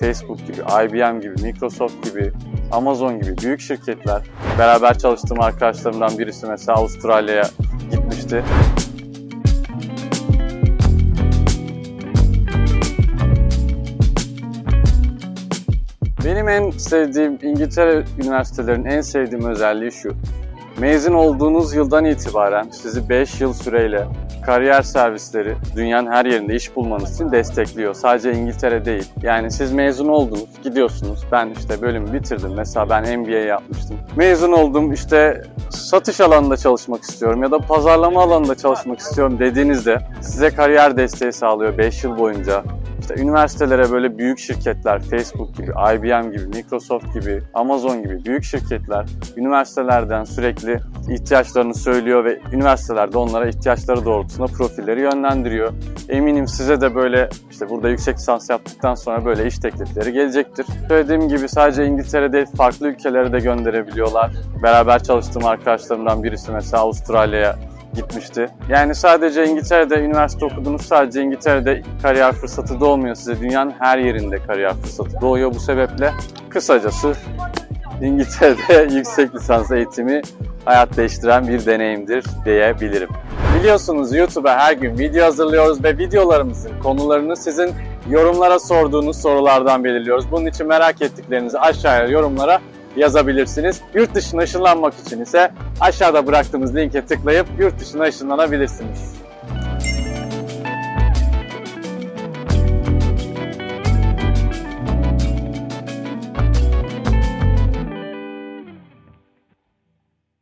Facebook gibi, IBM gibi, Microsoft gibi, Amazon gibi büyük şirketler. Beraber çalıştığım arkadaşlarımdan birisi mesela Avustralya'ya gitmişti. Benim en sevdiğim İngiltere üniversitelerinin en sevdiğim özelliği şu. Mezun olduğunuz yıldan itibaren sizi 5 yıl süreyle kariyer servisleri dünyanın her yerinde iş bulmanız için destekliyor. Sadece İngiltere değil. Yani siz mezun oldunuz, gidiyorsunuz. Ben işte bölümü bitirdim. Mesela ben MBA yapmıştım. Mezun oldum işte satış alanında çalışmak istiyorum ya da pazarlama alanında çalışmak istiyorum dediğinizde size kariyer desteği sağlıyor 5 yıl boyunca. İşte üniversitelere böyle büyük şirketler, Facebook gibi, IBM gibi, Microsoft gibi, Amazon gibi büyük şirketler üniversitelerden sürekli ihtiyaçlarını söylüyor ve üniversiteler de onlara ihtiyaçları doğrultusunda profilleri yönlendiriyor. Eminim size de böyle işte burada yüksek lisans yaptıktan sonra böyle iş teklifleri gelecektir. Söylediğim gibi sadece İngiltere değil farklı ülkelere de gönderebiliyorlar. Beraber çalıştığım arkadaşlarımdan birisi mesela Avustralya'ya gitmişti. Yani sadece İngiltere'de üniversite okudunuz, sadece İngiltere'de kariyer fırsatı doğmuyor size. Dünyanın her yerinde kariyer fırsatı doğuyor bu sebeple. Kısacası İngiltere'de yüksek lisans eğitimi hayat değiştiren bir deneyimdir diyebilirim. Biliyorsunuz YouTube'a her gün video hazırlıyoruz ve videolarımızın konularını sizin yorumlara sorduğunuz sorulardan belirliyoruz. Bunun için merak ettiklerinizi aşağıya yorumlara yazabilirsiniz. Yurt dışına ışınlanmak için ise aşağıda bıraktığımız linke tıklayıp yurt dışına ışınlanabilirsiniz.